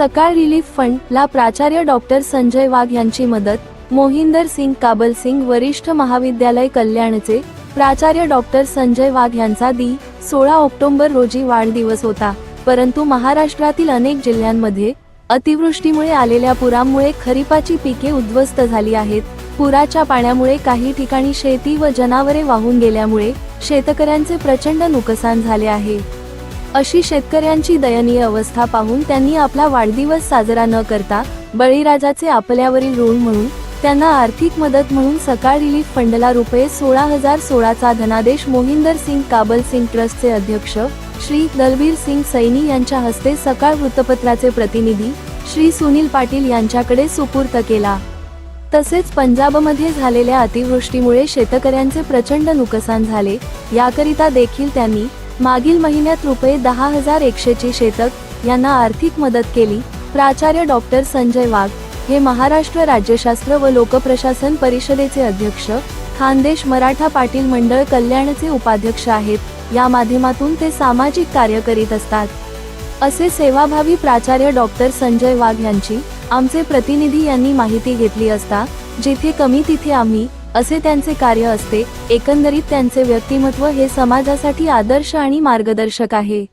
सकाळ relief fund ला प्राचार्य डॉक्टर संजय वाघ यांची मदत मोहिंदर सिंग काबल सिंग वरिष्ठ महाविद्यालय कल्याणचे प्राचार्य डॉक्टर संजय वाघ यांचा दी सोळा ऑक्टोबर रोजी वाढदिवस होता. परंतु महाराष्ट्रातील अनेक जिल्ह्यांमध्ये अतिवृष्टीमुळे आलेल्या पुरामुळे खरीपाची पिके उद्ध्वस्त झाली आहेत. पुराच्या पाण्यामुळे काही ठिकाणी शेती व जनावरे वाहून गेल्यामुळे शेतकऱ्यांचे प्रचंड नुकसान झाले आहे. अशी शेतकऱ्यांची दयनीय अवस्था पाहून त्यांनी आपला वाढदिवस साजरा न करता बळीराजाचे आपल्यावरील ऋण म्हणून त्यांना आर्थिक मदत म्हणून सकाळ रिलीफ फंडला रुपये सोळा हजार सोळाचा धनादेश मोहिंदर सिंग काबल सिंग ट्रस्टचे अध्यक्ष श्री दलबीर सिंग सैनी यांच्या हस्ते सकाळ वृत्तपत्राचे प्रतिनिधी श्री सुनील पाटील यांच्याकडे सुपूर्त केला. तसेच पंजाबमध्ये झालेल्या अतिवृष्टीमुळे शेतकऱ्यांचे प्रचंड नुकसान झाले याकरिता देखील त्यांनी मागील महिन्यात रुपये दहा हजार एकशेची शेतक यांना आर्थिक मदत केली. प्राचार्य डॉक्टर संजय वाघ हे महाराष्ट्र राज्यशास्त्र व लोकप्रशासन परिषदेचे अध्यक्ष खानदेश मराठा पाटील मंडळ कल्याणचे उपाध्यक्ष आहेत. या माध्यमातून ते सामाजिक कार्य करीत असतात. असे सेवाभावी प्राचार्य डॉक्टर संजय वाघ यांची आमचे प्रतिनिधी यांनी माहिती घेतली असता जिथे कमी तिथे आम्ही असे त्यांचे कार्य असते. एकंदरीत त्यांचे व्यक्तिमत्व हे समाजासाठी आदर्श आणि मार्गदर्शक आहे.